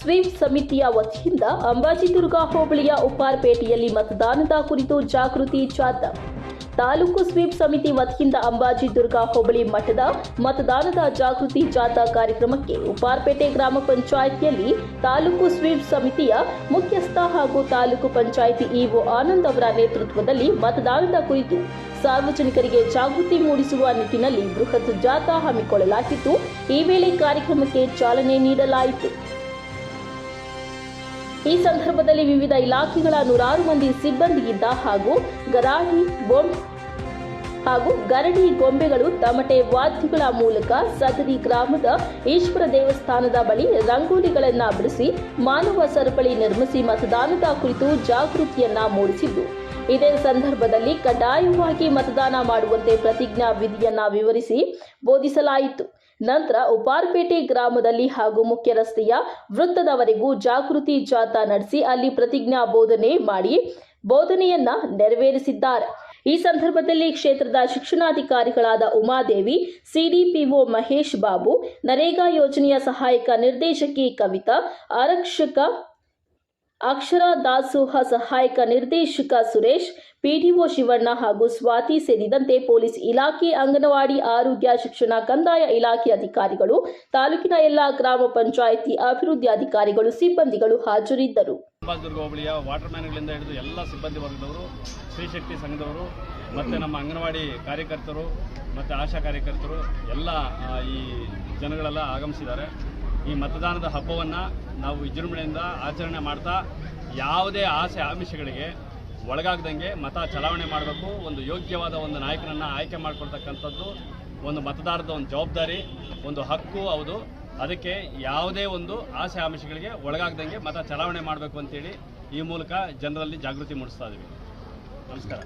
Sweep ಸಮಿತಿಯ ವತಿಯಿಂದ ಅಂಬಾಜಿದುರ್ಗ ಹೋಬಳಿಯ ಉಪ್ಪಾರ್ಪೇಟೆಯಲ್ಲಿ ಮತದಾನದ ಕುರಿತು ಜಾಗೃತಿ ಜಾಥಾ ತಾಲೂಕು ಸ್ವೀಪ್ ಸಮಿತಿ ವತಿಯಿಂದ ಅಂಬಾಜಿದುರ್ಗ ಹೋಬಳಿ ಮಠದ ಮತದಾನದ ಜಾಗೃತಿ ಜಾಥಾ ಕಾರ್ಯಕ್ರಮಕ್ಕೆ ಉಪಾರ್ಪೇಟೆ ಗ್ರಾಮ ಪಂಚಾಯಿತಿಯಲ್ಲಿ ತಾಲೂಕು ಸ್ವೀಪ್ ಸಮಿತಿಯ ಮುಖ್ಯಸ್ಥ ಹಾಗೂ ತಾಲೂಕು ಪಂಚಾಯಿತಿ ಇಒ ಆನಂದ್ ಅವರ ನೇತೃತ್ವದಲ್ಲಿ ಮತದಾನದ ಕುರಿತು ಸಾರ್ವಜನಿಕರಿಗೆ ಜಾಗೃತಿ ಮೂಡಿಸುವ ನಿಟ್ಟಿನಲ್ಲಿ ಬೃಹತ್ ಜಾಥಾ ಹಮ್ಮಿಕೊಳ್ಳಲಾಗಿದ್ದು, ಈ ವೇಳೆ ಕಾರ್ಯಕ್ರಮಕ್ಕೆ ಚಾಲನೆ ನೀಡಲಾಯಿತು. ಈ ಸಂದರ್ಭದಲ್ಲಿ ವಿವಿಧ ಇಲಾಖೆಗಳ ನೂರಾರು ಮಂದಿ ಸಿಬ್ಬಂದಿ ಇದ್ದ ಹಾಗೂ ಗರಾಣಿ ಬೊಂಬ್ ಹಾಗೂ ಗರಡಿ ಗೊಂಬೆಗಳು ತಮಟೆ ವಾದ್ಯಗಳ ಮೂಲಕ ಸದರಿ ಗ್ರಾಮದ ಈಶ್ವರ ದೇವಸ್ಥಾನದ ಬಳಿ ರಂಗೋಲಿಗಳನ್ನು ಬಿಡಿಸಿ ಮಾನವ ಸರಪಳಿ ನಿರ್ಮಿಸಿ ಮತದಾನದ ಕುರಿತು ಜಾಗೃತಿಯನ್ನ ಮೂಡಿಸಿದ್ದು. ಇದೇ ಸಂದರ್ಭದಲ್ಲಿ ಕಡ್ಡಾಯವಾಗಿ ಮತದಾನ ಮಾಡುವಂತೆ ಪ್ರತಿಜ್ಞಾ ವಿಧಿಯನ್ನ ವಿವರಿಸಿ ಬೋಧಿಸಲಾಯಿತು. ನಂತರ ಉಪಾರ್ಪೇಟೆ ಗ್ರಾಮದಲ್ಲಿ ಹಾಗೂ ಮುಖ್ಯ ರಸ್ತೆಯ ವೃತ್ತದವರೆಗೂ ಜಾಗೃತಿ ಜಾಥಾ ನಡೆಸಿ ಅಲ್ಲಿ ಪ್ರತಿಜ್ಞಾ ಬೋಧನೆ ಮಾಡಿ ಬೋಧನೆಯನ್ನ ನೆರವೇರಿಸಿದ್ದಾರೆ. ಈ ಸಂದರ್ಭದಲ್ಲಿ ಕ್ಷೇತ್ರದ ಶಿಕ್ಷಣಾಧಿಕಾರಿಗಳಾದ ಉಮಾದೇವಿ, ಸಿಡಿಪಿಒ ಮಹೇಶ್ ಬಾಬು, ನರೇಗಾ ಯೋಜನೆಯ ಸಹಾಯಕ ನಿರ್ದೇಶಕಿ ಕವಿತಾ, ಆರಕ್ಷಕ ಅಕ್ಷರ ದಾಸೋಹ ಸಹಾಯಕ ನಿರ್ದೇಶಕ ಸುರೇಶ್, ಪಿಡಿಒ ಶಿವಣ್ಣ ಹಾಗೂ ಸ್ವಾತಿ ಸೇರಿದಂತೆ ಪೊಲೀಸ್ ಇಲಾಖೆ, ಅಂಗನವಾಡಿ ಆರೋಗ್ಯ ಶಿಕ್ಷಣ ಕಂದಾಯ ಇಲಾಖೆ ಅಧಿಕಾರಿಗಳು, ತಾಲೂಕಿನ ಎಲ್ಲಾ ಗ್ರಾಮ ಪಂಚಾಯಿತಿ ಅಭಿವೃದ್ಧಿ ಅಧಿಕಾರಿಗಳು, ಸಿಬ್ಬಂದಿಗಳು ಹಾಜರಿದ್ದರು. ಹೋಬಳಿಯ ವಾಟರ್ ಮ್ಯಾನ್ಗಳಿಂದ ಹಿಡಿದು ಎಲ್ಲ ಸಿಬ್ಬಂದಿ ವರ್ಗದವರು ಸ್ತ್ರೀಶಕ್ತಿ ಸಂಘದವರು, ಮತ್ತು ನಮ್ಮ ಅಂಗನವಾಡಿ ಕಾರ್ಯಕರ್ತರು, ಮತ್ತು ಆಶಾ ಕಾರ್ಯಕರ್ತರು, ಎಲ್ಲ ಈ ಜನಗಳೆಲ್ಲ ಆಗಮಿಸಿದ್ದಾರೆ. ಈ ಮತದಾನದ ಹಬ್ಬವನ್ನು ನಾವು ವಿಜೃಂಭಣೆಯಿಂದ ಆಚರಣೆ ಮಾಡ್ತಾ ಯಾವುದೇ ಆಸೆ ಆಮಿಷಗಳಿಗೆ ಒಳಗಾಗದಂಗೆ ಮತ ಚಲಾವಣೆ ಮಾಡಬೇಕು. ಒಂದು ಯೋಗ್ಯವಾದ ಒಂದು ನಾಯಕನನ್ನು ಆಯ್ಕೆ ಮಾಡಿಕೊಳ್ತಕ್ಕಂಥದ್ದು ಒಂದು ಮತದಾರದ ಒಂದು ಜವಾಬ್ದಾರಿ, ಒಂದು ಹಕ್ಕು ಹೌದು. ಅದಕ್ಕೆ ಯಾವುದೇ ಒಂದು ಆಸೆ ಆಮಿಷಗಳಿಗೆ ಒಳಗಾಗದಂಗೆ ಮತ ಚಲಾವಣೆ ಮಾಡಬೇಕು ಅಂತೇಳಿ ಈ ಮೂಲಕ ಜನರಲ್ಲಿ ಜಾಗೃತಿ ಮೂಡಿಸ್ತಾ ಇದ್ದೀವಿ ನಮಸ್ಕಾರ.